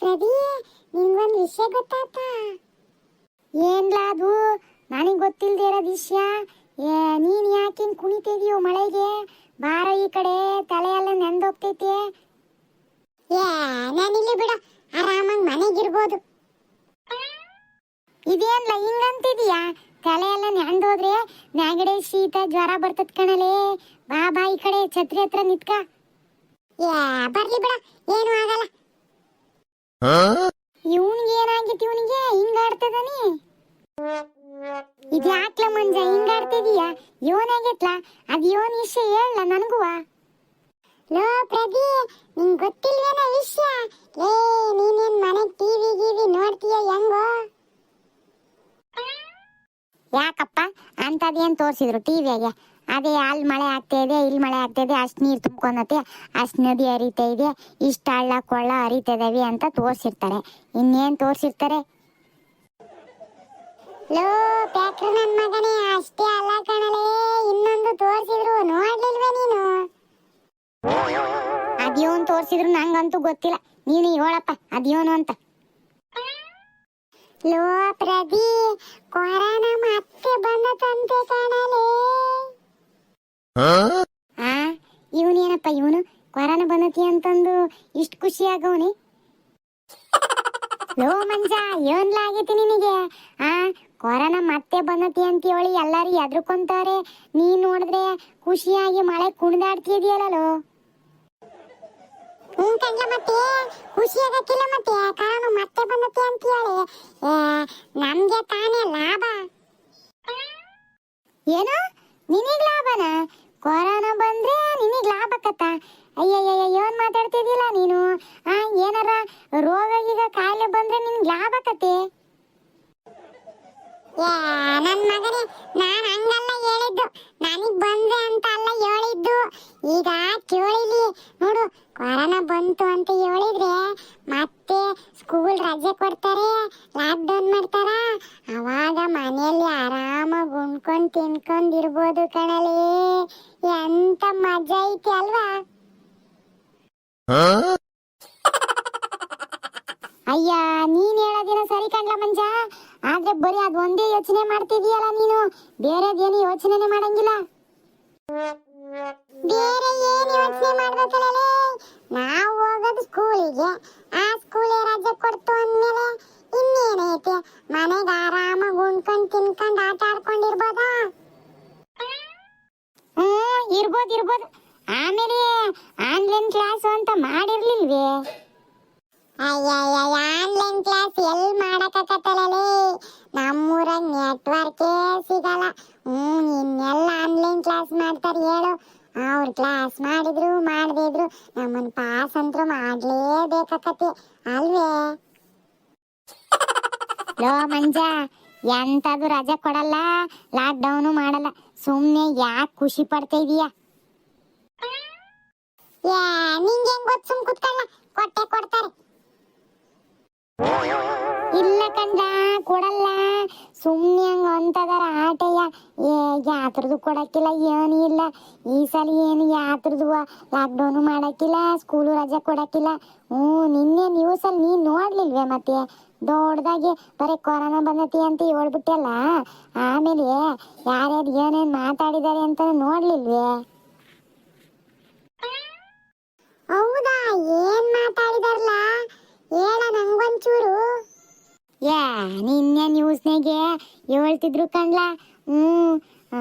ಪ್ರದಿ ನಿಂಗೊಂದು ವಿಷಯ ಗೊತ್ತಾತ ಏನ್ಲ ಅದು? ನನಗೆ ಗೊತ್ತಿಲ್ದೇ ಇರೋದು ವಿಷಯ. ನೀನ್ ಯಾಕೆ ಕುಣಿತಿದೀಯೋ ಮಳೆಗೆ? ಬಾರ ಈ ಕಡೆ ತಲೆ ಎಲ್ಲ ನೆಂದೋಗ್ತೈತೆ ಏ ನಾನಿಲ್ಲಿ ಬಿಡ. ಆರಾಮಾಗಿ ಮನೆಗಿರ್ಬೋದು. ಇದೇನ್ಲ ಹಿಂಗಂತಿದೀಯಾ? ತಲೆ ಎಲ್ಲ ನೆಂದೋದ್ರೆ ನೆಗಡೆ ಶೀತ ಜ್ವರ ಬರ್ತದ ಕಣಲೇ. ಬಾ ಬಾ ಈ ಕಡೆ ಛತ್ರಿ ಹತ್ರ ನಿತ್ಕ. ಏ, ಬರ್ಲಿ ಬಿಡ. ಏನು ಆಗಲ್ಲ. ಇವನ್ಗೆ ಏನಾಗಿತ್ತು ಇವನಿಗೆ? ಹಿಂಗ ಇದು ಇದ್ಯಾಕ್ಲ ಮಂಜ, ಹಿಂಗ ಆಡ್ತಿದೀಯ? ಇವನಾಗೈತ್ಲ ಅದು ಇವನ್ ವಿಷಯ ಹೇಳ ನನಗುವ? ಲೋ ಪ್ರದಿ, ನಿಂಗ್ ಗೊತ್ತಿಲ್ವೇನ ವಿಷಯ ಏ ನೀನೇನ್ ಮನೆಗ್ ಟಿವಿ ಗೀವಿ ನೋಡ್ತೀಯ ಹೆಂಗೋ? ಯಾಕಪ್ಪ? ಅಂತದೇನ್ ತೋರಿಸಿದ್ರು ಟಿವಿಯಾಗೆ ಅದೇ ಅಲ್ಲಿ ಮಳೆ ಆಗ್ತಾ ಇದೆ ಇಲ್ಲಿ ಮಳೆ ಆಗ್ತಾ ಇದೆ ಅಷ್ಟು ನೀರು ತುಂಬ್ಕೊಂಡತ್ತೆ ಅಷ್ಟು ನದಿ ಹರಿತಾ ಇದೆ ಇಷ್ಟು ಹಳ್ಳ ಕೊಳ್ಳ ಹರಿತಾ ಇದಾವೆ ಅಂತ ತೋರಿಸಿರ್ತಾರೆ. ಇನ್ನೇನ್ ತೋರಿಸಿರ್ತಾರೆ? ಲೋ ಪ್ಯಾಕ್ರ ನನ್ನ ಮಗನೇ ಅಷ್ಟೇ ಅಲ್ಲ ಕಣಲೇ ಇನ್ನೊಂದು ತೋರಿಸಿದ್ರು ನೋಡ್ಲಿಲ್ವೇ ನೀನು? ಅದ್ಯೋನ್ ತೋರಿಸಿದ್ರು ನಂಗಂತೂ ಗೊತ್ತಿಲ್ಲ. ನೀನು ಹೇಳಪ್ಪ ಅದ್ಯೋನು ಅಂತ. ಲೋ ಪ್ರದಿ ಕೊರೋನಾ ಮತ್ತೆ ಬಂದತಂತೆ ಕಾಣಲೇ. ಆ ಇವನೇನಪ್ಪ ಇವನು? ಕೊರೋನಾ ಬಂದತಿ ಅಂತಂದು ಇಷ್ಟು ಖುಷಿ ಆಗವನಿ ಲೋ ಮಂಜ ಏನ್ ಆಗೈತಿ ನಿನಗೆ? ಆ ಕೊರೋನಾ ಮತ್ತೆ ಬಂದತಿ ಅಂತ ಹೇಳಿ ಎಲ್ಲಾರು ಎದ್ರುಕೊಂತಾರೆ. ನೀನ್ ನೋಡಿದ್ರೆ ಖುಷಿಯಾಗಿ ಮಳೆ ಕುಣಿದಾಡ್ತಿದ್ಯಲ್ಲ ಲೋ. ಕಂಡ್ಲ ಮತ್ತೆ, ಖುಷಿ ಆಗಕ್ಕಿಲ್ಲ ಮತ್ತೆ. ಕಾರಣ ಮತ್ತೆ ಬಂದತ್ತೆ ಅಂತ ಹೇಳಿ ನಮ್ಗೆ ತಾನೇ ಲಾಭ. ಏನು? ನಿನಗ್ ಲಾಭನ? ಕೊರೋನಾ ಬಂದ್ರೆ ನಿನಗ್ ಲಾಭ ಕತ್ತ ಅಯ್ಯಯ್ಯ ಏನ್ ಮಾತಾಡ್ತಿದ್ದಿಲ್ಲ ನೀನು? ಆ, ಏನಾರ ರೋಗ ಈಗ ಕಾಯಿಲೆ ಬಂದ್ರೆ ನಿನ್ಗೆ ಲಾಭ ಕತೆ ನನ್ ಮಗನೇ, ನಾನ್ ಹಂಗಲ್ಲ ಹೇಳಿದ್ದು. ನನಗ್ ಬಂದ್ರೆ ಅಂತ ಅಲ್ಲ ಹೇಳಿದ್ದು. ಈಗ ಕೇಳಿಲಿ. ಕೊರೋನಾ ಬಂತು ಅಂತ ಹೇಳಿದ್ರೆ ಮತ್ತೆ ಸ್ಕೂಲ್ ರಜೆ ಕೊಡ್ತಾರೆ ಲಾಕ್ಡೌನ್ ಮಾಡ್ತಾರ. ಅವಾಗ ಮನೆಯಲ್ಲಿ ಆರಾಮಾಗಿ ಉಣ್ಕೊಂಡು ತಿನ್ಕೊಂಡು ಇರ್ಬೋದು ಕಣಲೇ. ಎಂತ ಮಜಾ ಐತಿ ಅಲ್ವಾ? ಅಯ್ಯ, ನೀನ್ ಹೇಳೋದೇನೋ ಸರಿ ಕಣ್ಲ ಮಂಜ. ಆದ್ರೆ ಬರೀ ಅದ್ ಒಂದೇ ಯೋಚನೆ ಮಾಡ್ತಿದೀಯಲ್ಲ ನೀನು. ಬೇರೆದೇನು ಯೋಚನೆನೇ ಮಾಡಂಗಿಲ್ಲ. ಬೇರೆ ಏನ್ ಯೋಚನೆ ಮಾಡ್ಬೇಕಲ್ಲ ನಾವು ಹೋಗೋದು ಸ್ಕೂಲಿಗೆ. ಆ ಸ್ಕೂಲೇ ರಜೆ ಕೊಡ್ತು ಅಂದ್ಮೇಲೆ ಇನ್ನೇನೈತೆ? ಮನೆಗೆ ಆರಾಮಾಗಿ ಉಣ್ಕೊಂಡು ತಿನ್ಕೊಂಡು ಆಟ ಆಡ್ಕೊಂಡಿರ್ಬೋದಾ? ಹ್ಮ್ ಇರ್ಬೋದು ಇರ್ಬೋದು. ಆಮೇಲೆ ಆನ್ಲೈನ್ ಕ್ಲಾಸ್ ಅಂತ ಮಾಡಿರ್ಲಿಲ್ವೇ? ಅಯ್ಯಯ್ಯ ಆನ್ಲೈನ್ ಕ್ಲಾಸ್ ಎಲ್ಲಿ ಮಾಡಕ್ಕಾಗತ್ತಲ್ಲೇ ನಮ್ಮೂರಾಗ ನೆಟ್ವರ್ಕೇ ಸಿಗಲ್ಲ. ಹ್ಮ್ ಇನ್ನೆಲ್ಲ ಆನ್ಲೈನ್ ಕ್ಲಾಸ್ ಮಾಡ್ತಾರೆ ಹೇಳು. ಅವ್ರು ಕ್ಲಾಸ್ ಮಾಡಿದ್ರು ಮಾಡದೇ ಇದ್ರು ನಮ್ಮನ್ ಪಾಸ್ ಅಂತರೂ ಮಾಡ್ಲೇಬೇಕಾಕತಿ. ಅಲ್ವೇ? ಲೋ ಮಂಜ ಎಂತದು ರಜೆ ಕೊಡಲ್ಲ ಲಾಕ್ ಡೌನು ಮಾಡಲ್ಲ. ಸುಮ್ನೆ ಯಾಕೆ ಖುಷಿ ಪಡ್ತಾ ಇದೀಯ? ನಿಂಗೆ ಸುಮ್ ಕೊಟ್ಟೆ ಇಲ್ಲ ಕಂದ ಕೊಡಲ್ಲ. ಸುಮ್ನೆ ಹಂಗ ಅಂತದಾರ ಆಟಯ್ಯ. ಏ, ಯಾತ್ರದು ಕೊಡಕ್ಕಿಲ್ಲ, ಏನೂ ಇಲ್ಲ. ಈ ಸಲ ಏನು ಯಾತ್ರದು ಲಾಕ್ಡೌನು ಮಾಡಕ್ಕಿಲ್ಲ ಸ್ಕೂಲು ರಜೆ ಕೊಡಕ್ಕಿಲ್ಲ. ಹ್ಞೂ, ನಿನ್ನೆ ನ್ಯೂಸ್ ಅಲ್ಲಿ ನೀನ್ ನೋಡ್ಲಿಲ್ವೇ ಮತ್ತೆ? ದೊಡ್ಡದಾಗಿ ಬರೀ ಕೊರೋನಾ ಬಂದತಿ ಅಂತ ಹೇಳ್ಬಿಟ್ಟಲ್ಲ. ಆಮೇಲೆ ಯಾರ್ಯಾರು ಏನೇನು ಮಾತಾಡಿದಾರೆ ಅಂತ ನೋಡ್ಲಿಲ್ವೇ? ಹೌದಾ, ಏನ್ ಮಾತಾಡಿದಾರಲ್ಲ ಹೇಳ ನಂಗೊಂಚೂರು. ಯಾ ನಿನ್ನೆ ನ್ಯೂಸ್ನಾಗೆ ಹೇಳ್ತಿದ್ರು ಕಣ್ಲ? ಹ್ಞೂ ಆ,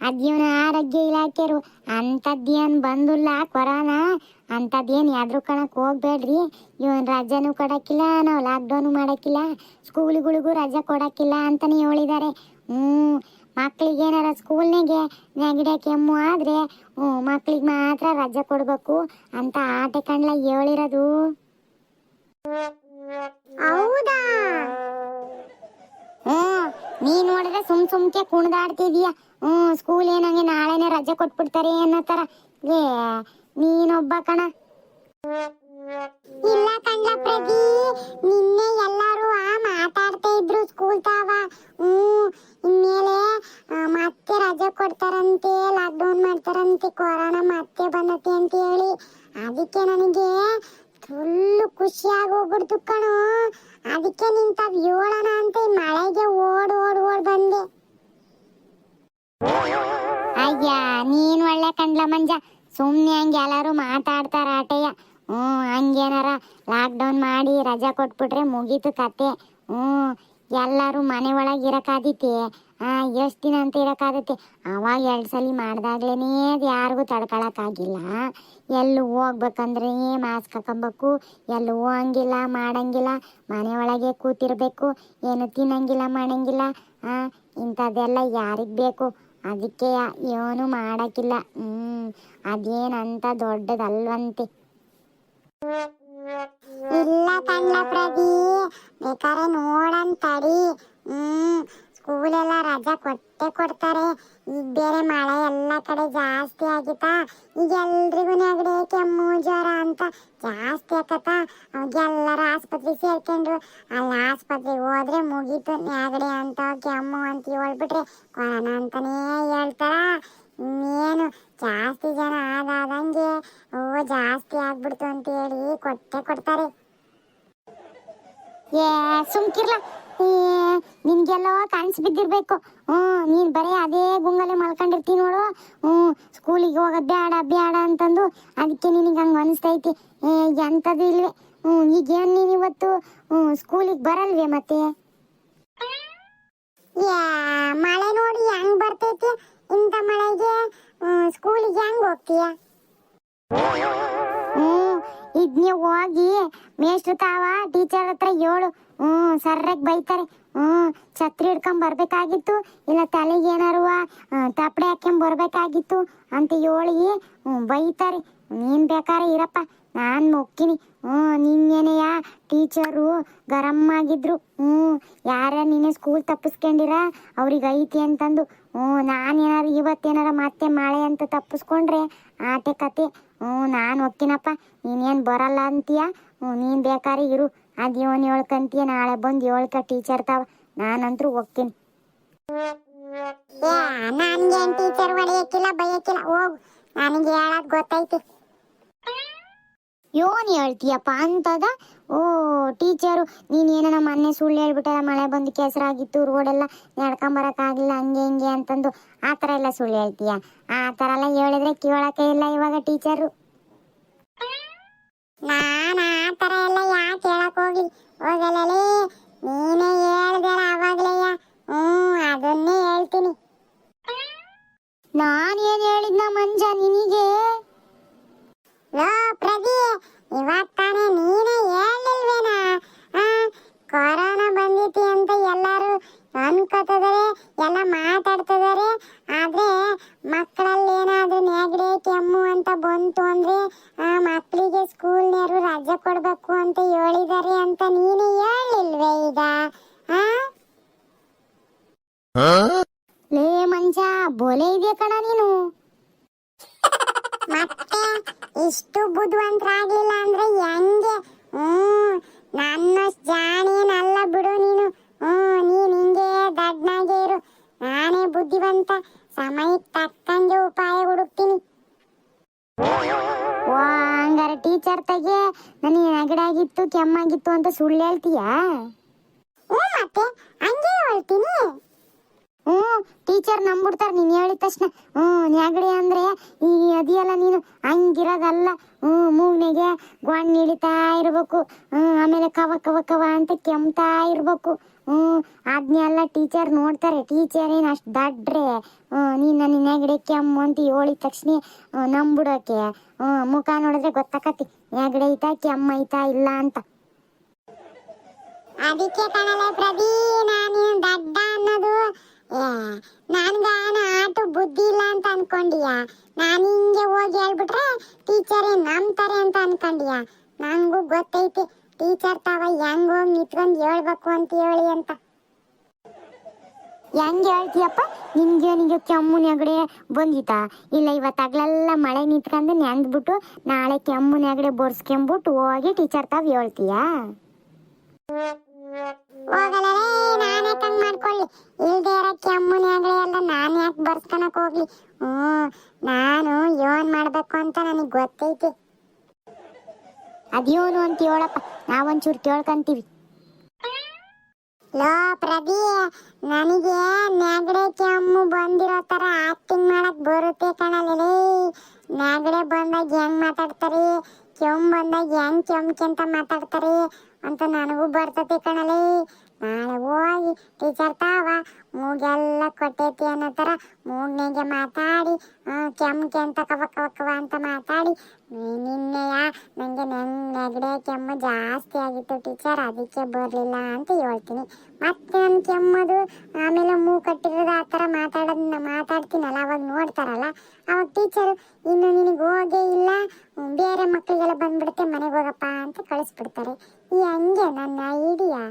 ಅದ್ಯವನ ಆರೋಗ್ಯ ಇಲಾಖೆರು. ಅಂಥದ್ದೇನು ಬಂದಿಲ್ಲ ಕೊರೋನಾ. ಅಂಥದ್ದೇನು ಯಾವ್ದ್ರ ಕಣಕ್ಕೆ ಹೋಗ್ಬೇಡ್ರಿ. ಇವನ್ ರಜಾನು ಕೊಡಕ್ಕಿಲ್ಲ ನಾವು ಲಾಕ್ಡೌನು ಮಾಡೋಕ್ಕಿಲ್ಲ. ಸ್ಕೂಲ್ಗಳಿಗೂ ರಜೆ ಕೊಡೋಕ್ಕಿಲ್ಲ ಅಂತಾನೆ ಹೇಳಿದ್ದಾರೆ ಹ್ಞೂ ಮಕ್ಳಿಗೆ ಏನಾರ ಸ್ಕೂಲ್ನಾಗೆ ನೆಗಡಿ ಕೆಮ್ಮು ಆದ್ರೆ ಹ್ಞೂ ಮಕ್ಳಿಗೆ ಮಾತ್ರ ರಜೆ ಕೊಡಬೇಕು ಅಂತ ಆಟ ಕಣ್ಲ ಹೇಳಿರೋದು. ಹೌದಾ? ಹ್ಮ್ ನೀ ನೋಡಿದ್ರೆ ಸುಮ್ ಸುಮ್ಕೆ ಕುಣಿದಾಡ್ತಿದೀಯ. ಹ್ಮ್ ಸ್ಕೂಲ್ ಏನಂಗೆ ನಾಳೆನೆ ರಜೆ ಕೊಟ್ಬಿಡ್ತಾರೆ ಅನ್ನೋ ತರ ಏ, ನೀನೊಬ್ಬ ಕಣ. ಇಲ್ಲ ಕಣ್ಲ ಪ್ರತಿ ನಿನ್ನೆ ಎಲ್ಲರೂ ಆ ಮಾತಾಡ್ತಾ ಇದ್ರು ಸ್ಕೂಲ್ ತಾವ. ಹ್ಮ್ ಇನ್ಮೇಲೆ ಮತ್ತೆ ರಜೆ ಕೊಡ್ತಾರಂತೆ ಲಾಕ್ಡೌನ್ ಮಾಡ್ತಾರಂತೆ, ಕೊರೋನಾ ಮತ್ತೆ ಬಂದತೆ ಅಂತ ಹೇಳಿ. ಅದಕ್ಕೆ ನನಗೆ ಫುಲ್ಲು ಖುಷಿಯಾಗಿ ಹೋಗ್ಬಿಡ್ತು ಕಣೋ. ಅದಕ್ಕೆ ನಿಂತಾಗ ಏಳೋಣ ಅಂತ ಮಳೆಗೆ ಓಡ್ ಓಡ್ ಓಡ್ ಬಂದೆ. ಅಯ್ಯ, ನೀನ್ ಒಳ್ಳೆ ಕಂಡ್ಲ ಮಂಜ. ಸುಮ್ನೆ ಹಂಗೆ ಎಲ್ಲಾರು ಮಾತಾಡ್ತಾರ ಆಟಯ್ಯ ಹ್ಞೂ, ಹಂಗೇನಾರ ಲಾಕ್ಡೌನ್ ಮಾಡಿ ರಜಾ ಕೊಟ್ಬಿಟ್ರೆ ಮುಗೀತು ಕತೆ. ಹ್ಮ್ ಎಲ್ಲರೂ ಮನೆ ಒಳಗೆ ಎಷ್ಟು ದಿನ ಅಂತ ಇರೋಕ್ಕಾಗುತ್ತೆ? ಅವಾಗ ಎರಡು ಸಲ ಮಾಡಿದಾಗ್ಲೇ ಅದು ಯಾರಿಗೂ ತಡ್ಕೊಳಕ್ಕಾಗಿಲ್ಲ. ಎಲ್ಲಿ ಹೋಗ್ಬೇಕಂದ್ರೆ ಮಾಸ್ಕ್ ಹಾಕೊಬೇಕು, ಎಲ್ಲಿ ಹೋಗಂಗಿಲ್ಲ, ಮಾಡಂಗಿಲ್ಲ ಮನೆ ಒಳಗೆ ಕೂತಿರ್ಬೇಕು, ಏನು ತಿನ್ನಂಗಿಲ್ಲ, ಮಾಡಂಗಿಲ್ಲ ಇಂಥದ್ದೆಲ್ಲ ಯಾರಿಗೆ ಬೇಕು? ಅದಕ್ಕೆ ಏನು ಮಾಡೋಕ್ಕಿಲ್ಲ. ಹ್ಞೂ ಅದೇನಂತ ದೊಡ್ಡದಲ್ವಂತೆ. ಇಲ್ಲ ಕಣ್ಣ ಪ್ರದಿ ಬೇಕಾರೆ ನೋಡಂತಡಿ. ಹ್ಞೂ ಸ್ಕೂಲೆಲ್ಲ ರಜಾ ಕೊಟ್ಟೆ ಕೊಡ್ತಾರೆ. ಈಗ ಬೇರೆ ಮಳೆ ಎಲ್ಲ ಕಡೆ ಜಾಸ್ತಿ ಆಗಿತ್ತಾ, ಈಗ ಎಲ್ರಿಗೂ ನೆಗಡಿ, ಕೆಮ್ಮು, ಜ್ವರ ಅಂತ ಜಾಸ್ತಿ ಆಕತ್ತ. ಅವಾಗ ಆಸ್ಪತ್ರೆ ಸೇರ್ಕೊಂಡ್ರು. ಅಲ್ಲಿ ಆಸ್ಪತ್ರೆಗೆ ಹೋದ್ರೆ ಮುಗೀತು ನೆಗಡಿ ಅಂತ, ಕೆಮ್ಮು ಅಂತ ಹೇಳ್ಬಿಟ್ರೆ ಕೊರೋನಾ ಅಂತನೇ ಹೇಳ್ತಾರ. ಇನ್ನೇನು ಜಾಸ್ತಿ ಜನ ಆದಾದಂಗೆ ಓ ಜಾಸ್ತಿ ಆಗ್ಬಿಡ್ತು ಅಂತ ಹೇಳಿ ಕೊಟ್ಟೆ ಕೊಡ್ತಾರೆ. ಏ, ಸುಮ್ಕಿರ್ಲ. ನಿನ್ಗೆಲ್ಲೋ ಕಾಣಿಸ್ ಬಿದ್ದಿರ್ಬೇಕು. ಹ್ಮ್ ನೀನ್ ಬರೀ ಅದೇ ಗುಂಗಲೆ ಮಲ್ಕೊಂಡಿರ್ತಿ ನೋಡು. ಹ್ಮ್ ಸ್ಕೂಲಿಗೆ ಹೋಗೋದ್ ಬೇಡ ಬೇಡ ಅಂತಂದು. ಅದಕ್ಕೆ ನಿನಗೆ ಹಂಗ ಅನಿಸ್ತೈತಿ. ಎಂಥದ್ದು ಇಲ್ವೇ. ಹ್ಮ್ ಈಗ ಏನ್ ನೀನ್ ಇವತ್ತು? ಹ್ಮ್ ಸ್ಕೂಲಿಗೆ ಬರಲ್ವೇ ಮತ್ತೆ? ಯಾ ಮಳೆ ನೋಡಿ ಹೆಂಗ್ ಬರ್ತೈತಿ? ಇಂಥ ಮಳೆಗೆ ಸ್ಕೂಲಿಗೆ ಹೆಂಗ್ ಹೋಗ್ತೀಯ? ಹ್ಮ್ ಇದ್ ನೀವು ಹೋಗಿ ಮೇಷ್ಟ್ರು ತಾವ, ಟೀಚರ್ ಹತ್ರ ಏಳು. ಹ್ಮ್, ಸರ್ರಾಗ್ ಬೈತಾರೆ. ಹ್ಮ್, ಛತ್ರಿ ಹಿಡ್ಕೊಂಡ್ ಬರ್ಬೇಕಾಗಿತ್ತು. ಇಲ್ಲ ತಲೆಗೆ ಏನಾರುವ ತಪ್ಪಡೆ ಹಾಕ್ಕೊಂಡ್ ಬರ್ಬೇಕಾಗಿತ್ತು ಅಂತ ಹೇಳಿ, ಹ್ಮ್, ಬೈತಾರೆ. ನೀನ್ ಬೇಕಾರೆ ಇರಪ್ಪ, ನಾನ್ ಮೊಕ್ಕಿನಿ. ಹ್ಮ್ ನಿನ್ನೆನೆಯ ಟೀಚರು ಗರಮ್ ಆಗಿದ್ರು. ಹ್ಮ್ ಯಾರ ನಿನ್ನೆ ಸ್ಕೂಲ್ ತಪ್ಪಿಸ್ಕೊಂಡಿರ? ಅವ್ರಿಗೆ ಐತಿ ಅಂತಂದು. ಹ್ಮ್ ನಾನೇನಾರು ಇವತ್ತೇನಾರ ಮತ್ತೆ ಮಳೆ ಅಂತ ತಪ್ಪಿಸ್ಕೊಂಡ್ರೆ ಆಟೆ ಕತೆ. ಹ್ಞೂ, ನಾನು ಹೋಗ್ತೀನಪ್ಪ. ನೀನೇನು ಬರಲ್ಲ ಅಂತೀಯ? ಹ್ಞೂ, ನೀನು ಬೇಕಾದ್ರೆ ಇರು. ಅದು ಇವನು ಹೇಳ್ಕಂತೀಯ, ನಾಳೆ ಬಂದು ಹೇಳ್ಕ ಟೀಚರ್ ತಾವ. ನಾನಂತರೂ ಹೋಗ್ತೀನಿ. ನನಗೇನು ಟೀಚರ್ ಹೊಡೆಯಕ್ಕಿಲ್ಲ ಬೈಯಕ್ಕಿಲ್ಲ. ಹೋಗು. ನನಗೆ ಹೇಳೋದು ಗೊತ್ತೈತಿ ಯೋನ್ ಹೇಳ್ತೀಯಪ್ಪ ಅಂತದ? ಓ, ಟೀಚರು, ನೀನು ಏನೋ ಮೊನ್ನೆ ಸುಳ್ಳು ಹೇಳ್ಬಿಟ್ಟಲ್ಲ, ಮಳೆ ಬಂದು ಕೆಸರಾಗಿತ್ತು, ರೋಡೆಲ್ಲ ನಡ್ಕೊಂಬರಕ್ಕಾಗಿಲ್ಲ ಹಂಗೆ ಹಿಂಗೆ ಅಂತಂದು. ಆ ಥರ ಎಲ್ಲ ಸುಳ್ಳು ಹೇಳ್ತೀಯ? ಆ ಥರ ಎಲ್ಲ ಹೇಳಿದ್ರೆ ಕೇಳಕ್ಕೆ ಇಲ್ಲ ಇವಾಗ ಟೀಚರು. ನಾನು ಆ ಥರ ಎಲ್ಲ ಯಾಕೆ ಹೇಳಕ್ ಹೋಗಿ ಹೋಗಲೇ ನೀನೇ ಹೇಳ್ದಲ್ಲ ಅವಾಗಲೇ ಹ್ಞೂ ಅದನ್ನೇ ಹೇಳ್ತೀನಿ. ನಾನೇನು ಹೇಳಿದ್ನ ಮಂಜ ನಿನಗೆ? ಇವತ್ತಾನೆ ನೀನೇ ಹೇಳಿಲ್ವೇನ? ಆ ಕೊರೋನಾ ಬಂದಿತಿ ಅಂತ ಎಲ್ಲರೂ ಅನ್ಕೋತಿದಾರೆ ಎಲ್ಲ ಮಾತಾಡ್ತಿದಾರೆ. ಆದ್ರೆ ಮಕ್ಕಳಲ್ಲಿ ಏನಾದರೂ ನೆಗಡಿ ಕೆಮ್ಮು ಅಂತ ಬಂತು ಅಂದ್ರೆ ಆ ಮಕ್ಕಳಿಗೆ ಸ್ಕೂಲ್ನವರು ರಜೆ ಕೊಡಬೇಕು ಅಂತ ಹೇಳಿದಾರೆ ಅಂತ ನೀನು ಹೇಳಿಲ್ವೇ ಈಗ? ಲೇ ಮಂಜ ಬೋಲೆ ಇದೆಯಾ ಕಣ ನೀನು? ಇಷ್ಟು ಬುದ್ಧಿವಂತರಾಗಿಲ್ಲ ಅಂದ್ರೆ ಹೆಂಗೆ? ಹ್ಮ್ ನನ್ನ ಜಾಣೇನಲ್ಲ ಬಿಡು ನೀನು. ಹ್ಮ್ ನೀನ್ ಹಿಂಗೆ ದಡ್ಡನಾಗೆ ಇರು. ನಾನೇ ಬುದ್ಧಿವಂತ. ಸಮಯಕ್ಕೆ ತಕ್ಕಂಗೆ ಉಪಾಯ ಹುಡುಕ್ತೀನಿ. ಹಂಗಾರೆ ಟೀಚರ್ ತಗೆ ನನಗೆ ನಗಡಾಗಿತ್ತು ಕೆಮ್ಮಾಗಿತ್ತು ಅಂತ ಸುಳ್ಳು ಹೇಳ್ತೀಯಾ ಹ್ಞೂ ಮತ್ತೆ ಹಂಗೆ ಹೇಳ್ತೀನಿ ಹ್ಞೂ ಟೀಚರ್ ನಂಬಿಡ್ತಾರೆ. ನೀನು ಹೇಳಿದ ತಕ್ಷಣ ಹ್ಞೂ ನೆಗಡಿ ಅಂದ್ರೆ ಈ ಅದಿಯಲ್ಲ ನೀನು ಹಂಗಿರೋದಲ್ಲ. ಹ್ಞೂ ಮೂಗ್ನೆಗೆ ಗೊಣ್ಣ ಇಳಿತಾ ಇರಬೇಕು. ಹ್ಞೂ ಆಮೇಲೆ ಕವ ಕವ ಕವ ಅಂತ ಕೆಮ್ತಾ ಇರ್ಬೇಕು. ಹ್ಞೂ ಅದನ್ನೆಲ್ಲ ಟೀಚರ್ ನೋಡ್ತಾರೆ. ಟೀಚರ್ ಏನು ಅಷ್ಟು ದಡ್ರೆ ನೀನು ನನ್ನ ನೆಗಡಿ ಕೆಮ್ಮು ಅಂತ ಹೇಳಿದ ತಕ್ಷಣ ನಂಬಿಡೋಕೆ. ಹ್ಞೂ ಮುಖ ನೋಡಿದ್ರೆ ಗೊತ್ತಾಕತಿ, ನೆಗಡಿ ಐತಾ, ಕೆಮ್ಮ ಐತಾ ಇಲ್ಲ ಅಂತ. ಅದಕ್ಕೆ ಕಣಲೆ ಪ್ರದಿ ನಾನು ದಡ್ಡ ಅನ್ನೋದು ನನ್ಗಾನ ಆಟು ಬುದ್ಧಿ ಇಲ್ಲ ಅಂತ ಅನ್ಕೊಂಡಿಯ? ನಾನು ಹಿಂಗೆ ಹೋಗಿ ಹೇಳ್ಬಿಟ್ರೆ ಟೀಚರ್ ನಂಬ್ತಾರೆ ಅಂತ ಅನ್ಕೊಂಡಿಯ? ನಂಗೂ ಗೊತ್ತೈತಿ ಟೀಚರ್ ತಾವ ಹೆಂಗ್ ಹೋಗಿ ನಿತ್ಕೊಂಡು ಹೇಳ್ಬೇಕು ಅಂತ ಹೇಳಿ ಅಂತ. ಹೆಂಗೆ ಹೇಳ್ತೀಯಪ್ಪ? ನಿನ್ಗೆ ನಿಮಗೆ ಕೆಮ್ಮು ನೆಗಡೆ ಬಂದಿತಾ ಇಲ್ಲ ಇವತ್ತು ಹಗಲೆಲ್ಲ ಮಳೆ ನಿಂತ್ಕೊಂಡು ನೆಂದ್ಬಿಟ್ಟು ನಾಳೆ ಕೆಮ್ಮು ನೆಗಡೆ ಬೋರ್ಸ್ಕೊಂಬಿಟ್ಟು ಹೋಗಿ ಟೀಚರ್ ತಾವ್ ಹೇಳ್ತೀಯಾ? ನಾನೇ ಮಾಡ್ಕೊಳ್ಳಿ. ಇಲ್ದೇ ಕೆಮ್ಮು ನೆಗಡಿ ಎಲ್ಲ ನಾನು ಯಾಕೆ ಬರ್ಸ್ಕೊಳಕ್ ಹೋಗ್ಲಿ? ಹ್ಞೂ, ನಾನು ಏನ್ ಮಾಡಬೇಕು ಅಂತ ನನಗೆ ಗೊತ್ತೈತಿ. ಅದ್ಯೋನು ಅಂತ ಹೇಳಪ್ಪ, ನಾವೊಂಚೂರು ಕೇಳ್ಕಂತೀವಿ ಲೋ ಪ್ರದಿ ನನಗೆ ನೆಗಡೆ ಕೆಮ್ಮು ಬಂದಿರೋ ತರ ಆಕ್ಟಿಂಗ್ ಮಾಡಕ್ ಬರುತ್ತೆ ಕಣಲೇ ನೆಗಡೆ ಬಂದಾಗ ಹೆಂಗ್ ಮಾತಾಡ್ತಾರೆ, ಕೆಮ್ಮು ಬಂದಾಗ ಹೆಂಗ್ ಕೆಮ್ಕೆಂತ ಮಾತಾಡ್ತಾರೆ ಅಂತ ನನಗೂ ಬರ್ತತೆ ಕಣಲೇ. ನಾಳೆ ಹೋಗಿ ಟೀಚರ್ ತಾವ, ಮೂಗೆಲ್ಲ ಕೊಟ್ಟೈತಿ ಅನ್ನೋ ಥರ ಮೂಗ್ನೆಗೆ ಮಾತಾಡಿ ಕೆಮ್ಮು ಕೆಂತ ಕವ ಅಂತ ಮಾತಾಡಿ ನಿನ್ನೆಯ? ನನಗೆ ನೆನ್ ನೆಗಡೆ ಕೆಮ್ಮು ಜಾಸ್ತಿ ಆಗಿತ್ತು ಟೀಚರ್ ಅದಕ್ಕೆ ಬರಲಿಲ್ಲ ಅಂತ ಹೇಳ್ತೀನಿ. ಮತ್ತೆ ನನ್ನ ಕೆಮ್ಮದು, ಆಮೇಲೆ ಮೂ ಕಟ್ಟಿರೋದು ಆ ಥರ ಮಾತಾಡೋದನ್ನ ಮಾತಾಡ್ತೀನಲ್ಲ, ಅವಾಗ ನೋಡ್ತಾರಲ್ಲ. ಅವಾಗ ಟೀಚರು ಇನ್ನು ನಿನಗೆ ಹೋಗೇ ಇಲ್ಲ, ಬೇರೆ ಮಕ್ಕಳಿಗೆಲ್ಲ ಬಂದ್ಬಿಡುತ್ತೆ, ಮನೆಗೆ ಹೋಗಪ್ಪ ಅಂತ ಕಳಿಸ್ಬಿಡ್ತಾರೆ. ಈ ನನ್ನ ಐಡಿಯಾ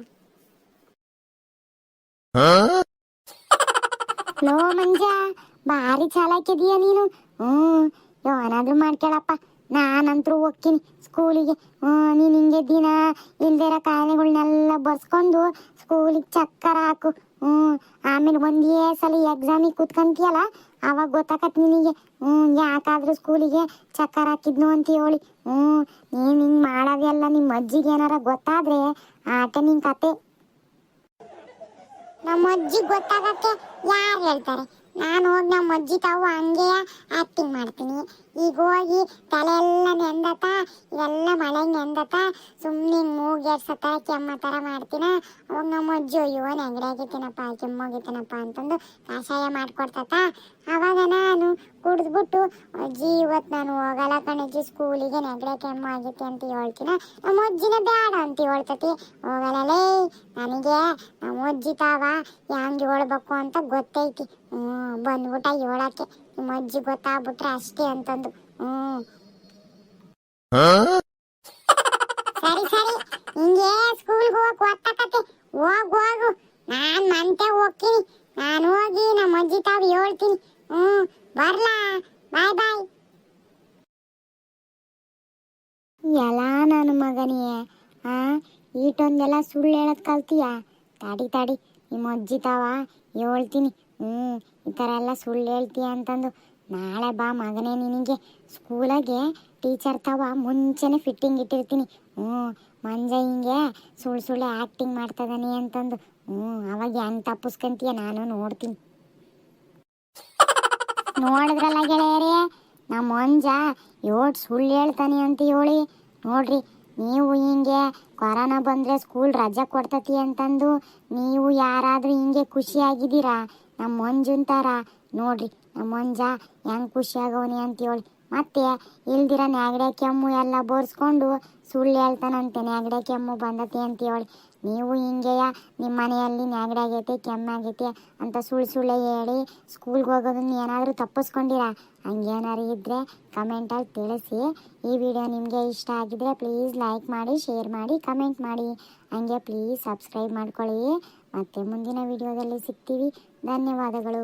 ಲೋ ಮಂಜ ಭಾರಿ ಚಾಲಾಕಿದೀಯ ನೀನು. ಹ್ಮ್ ಏನಾದ್ರೂ ಮಾಡ್ಕೊಳಪ್ಪ. ನಾನಂತರೂ ಹೋಗ್ತೀನಿ ಸ್ಕೂಲಿಗೆ. ಹ್ಮ್ ನೀನು ಹಿಂಗೆ ದಿನ ಇಲ್ದಿರೋ ಕಾಯಿಲೆಗಳನ್ನೆಲ್ಲ ಬರ್ಸ್ಕೊಂಡು ಸ್ಕೂಲಿಗೆ ಚಕ್ಕರ ಹಾಕು. ಹ್ಞೂ ಆಮೇಲೆ ಒಂದೇ ಸಲ ಎಕ್ಸಾಮಿಗೆ ಕೂತ್ಕೊಂತೀಯಲ್ಲ, ಅವಾಗ ಗೊತ್ತಾಕತ್ ನಿನಗೆ. ಹ್ಞೂ ಯಾಕಾದ್ರೂ ಸ್ಕೂಲಿಗೆ ಚಕ್ಕರ್ ಹಾಕಿದ್ನು ಅಂತ ಹೇಳಿ. ಹ್ಞೂ ನೀನು ಹಿಂಗೆ ಮಾಡೋದೆಲ್ಲ ನಿಮ್ಮ ಅಜ್ಜಿಗೆ ಏನಾರ ಗೊತ್ತಾದ್ರೆ ಆಟ ನಿನ್ ಕತೆ. ನಮ್ಮ ಅಜ್ಜಿ ಗೊತ್ತಾಗಕ್ಕೆ ಯಾರು ಹೇಳ್ತಾರೆ? ನಾನು ಹೋಗಿ ನಮ್ಮ ಅಜ್ಜಿ ತಾವು ಹಂಗೆ ಆಕ್ಟಿಂಗ್ ಮಾಡ್ತೀನಿ. ಈಗ ಹೋಗಿ ತಲೆ ಎಲ್ಲ ನೆಂದತ ಇವೆಲ್ಲ ಮಳೆ ನೆಂದತ ಸುಮ್ಮನೆ ಮೂಗೇರ್ಸತ ಕೆಮ್ಮ ಥರ ಮಾಡ್ತೀನ. ಅವಾಗ ನಮ್ಮ ಅಜ್ಜಿ, ಅಯ್ಯೋ ನೆಗಡಿ ಆಗೈತೇನಪ್ಪ ಕೆಮ್ಮೋಗೈತೇನಪ್ಪ ಅಂತಂದು ಕಷಾಯ ಮಾಡ್ಕೊಡ್ತತ ಅವಾಗ ನಾನು ಕುಡಿದ್ಬಿಟ್ಟು, ಅಜ್ಜಿ ಇವತ್ತು ನಾನು ಹೋಗಲ್ಲ ಕಣಜ್ಜಿ, ಸ್ಕೂಲಿಗೆ ನೆಗಡೆ ಕೆಮ್ಮು ಆಗೈತೆ ಅಂತ ಹೇಳ್ತೀನಿ? ನಮ್ಮ ಅಜ್ಜಿನ ಬೇಡ ಅಂತ ಹೇಳ್ತತಿ. ಹೋಗಲೇ ನನಗೆ ನಮ್ಮ ಅಜ್ಜಿ ತಾವ ಹೆಂಗೆ ಹೇಳ್ಬೇಕು ಅಂತ ಗೊತ್ತೈತಿ. ಹ್ಞೂ, ಬಂದ್ಬಿಟ್ಟ ಹೇಳಕ್ಕೆ. ನಿಮ್ಮ ಅಜ್ಜಿ ಗೊತ್ತಾಗ್ಬಿಟ್ರೆ ಅಷ್ಟೇ ಅಂತಂದು. ಹ್ಞೂ. ಸರಿ ಸರಿ. ಹಿಂಗೆ ಸ್ಕೂಲ್ಗೆ ಹೋಗಕ್ಕೆ ಒತ್ತಕತ್ತೆ. ಹೋಗು ಹೋಗು. ನಾನು ಮಂತೆ ಹೋಗ್ತೀನಿ. ನಾನು ಹೋಗಿ ನಮ್ಮ ಅಜ್ಜಿ ತಾವು ಹೇಳ್ತೀನಿ. ಹ್ಞೂ ಬರ್ಲಾ, ಬಾಯ್ ಬಾಯ್. ಎಲ್ಲ ನನ್ನ ಮಗನೇ, ಆ, ಈಟೊಂದೆಲ್ಲ ಸುಳ್ಳು ಹೇಳೋದು ಕಲ್ತೀಯ? ತಾಡಿ ತಾಡಿ, ನಿಮ್ಮ ಅಜ್ಜಿ ತಾವ ಹೇಳ್ತೀನಿ. ಹ್ಞೂ ಈ ಥರ ಎಲ್ಲ ಸುಳ್ಳು ಹೇಳ್ತೀಯ ಅಂತಂದು. ನಾಳೆ ಬಾ ಮಗನೇ ನಿನಗೆ. ಸ್ಕೂಲಾಗೆ ಟೀಚರ್ ತಾವ ಮುಂಚೆನೆ ಫಿಟ್ಟಿಂಗ್ ಇಟ್ಟಿರ್ತೀನಿ. ಹ್ಞೂ ಮಂಜ ಹಿಂಗೆ ಸುಳ್ಳು ಸುಳ್ಳು ಆ್ಯಕ್ಟಿಂಗ್ ಮಾಡ್ತದಾನೆ ಅಂತಂದು. ಹ್ಞೂ, ಅವಾಗ ಹೆಂಗೆ ತಪ್ಪಿಸ್ಕೊಂತೀಯ? ನಾನು ನೋಡ್ತೀನಿ. ನೋಡಿದ್ರಲ್ಲ ಗೆಳೆಯರೇ ನಮ್ಮ ಮಂಜ ಯೋಟ್ ಸುಳ್ಳು ಹೇಳ್ತಾನೆ ಅಂತ ಹೇಳಿ. ನೋಡ್ರಿ, ನೀವು ಹಿಂಗೆ ಕೊರೋನಾ ಬಂದರೆ ಸ್ಕೂಲ್ ರಜೆ ಕೊಡ್ತತಿ ಅಂತಂದು ನೀವು ಯಾರಾದರೂ ಹಿಂಗೆ ಖುಷಿಯಾಗಿದ್ದೀರಾ ನಮ್ಮ ಮಂಜುನ್ ಥರ ನೋಡ್ರಿ ನಮ್ಮ ಮಂಜ ಹೆಂಗೆ ಖುಷಿಯಾಗವನಿ ಅಂತ ಹೇಳಿ. ಮತ್ತೆ ಇಲ್ದಿರ ನೆಗಡೆ ಕೆಮ್ಮು ಎಲ್ಲ ಬೋರ್ಸ್ಕೊಂಡು ಸುಳ್ಳು ಹೇಳ್ತಾನಂತೆ ನೆಗಡೆ ಕೆಮ್ಮು ಬಂದತಿ ಅಂತ ಹೇಳಿ ನೀವು ಹಿಂಗೆಯ? ನಿಮ್ಮ ಮನೆಯಲ್ಲಿ ನೆಗಡೆ ಆಗೈತೆ ಕೆಮ್ಮಾಗೈತೆ ಅಂತ ಸುಳ್ಳು ಸುಳ್ಳು ಹೇಳಿ ಸ್ಕೂಲ್ಗೆ ಹೋಗೋದನ್ನ ಏನಾದರೂ ತಪ್ಪಿಸ್ಕೊಂಡಿರಾ? ಹಂಗೇನಾರು ಇದ್ದರೆ ಕಮೆಂಟಲ್ಲಿ ತಿಳಿಸಿ. ಈ ವಿಡಿಯೋ ನಿಮಗೆ ಇಷ್ಟ ಆಗಿದ್ರೆ ಪ್ಲೀಸ್ ಲೈಕ್ ಮಾಡಿ ಶೇರ್ ಮಾಡಿ ಕಮೆಂಟ್ ಮಾಡಿ. ಹಂಗೆ ಪ್ಲೀಸ್ ಸಬ್ಸ್ಕ್ರೈಬ್ ಮಾಡ್ಕೊಳ್ಳಿ. ಮತ್ತೆ ಮುಂದಿನ ವಿಡಿಯೋದಲ್ಲಿ ಸಿಗ್ತೀವಿ. ಧನ್ಯವಾದಗಳು.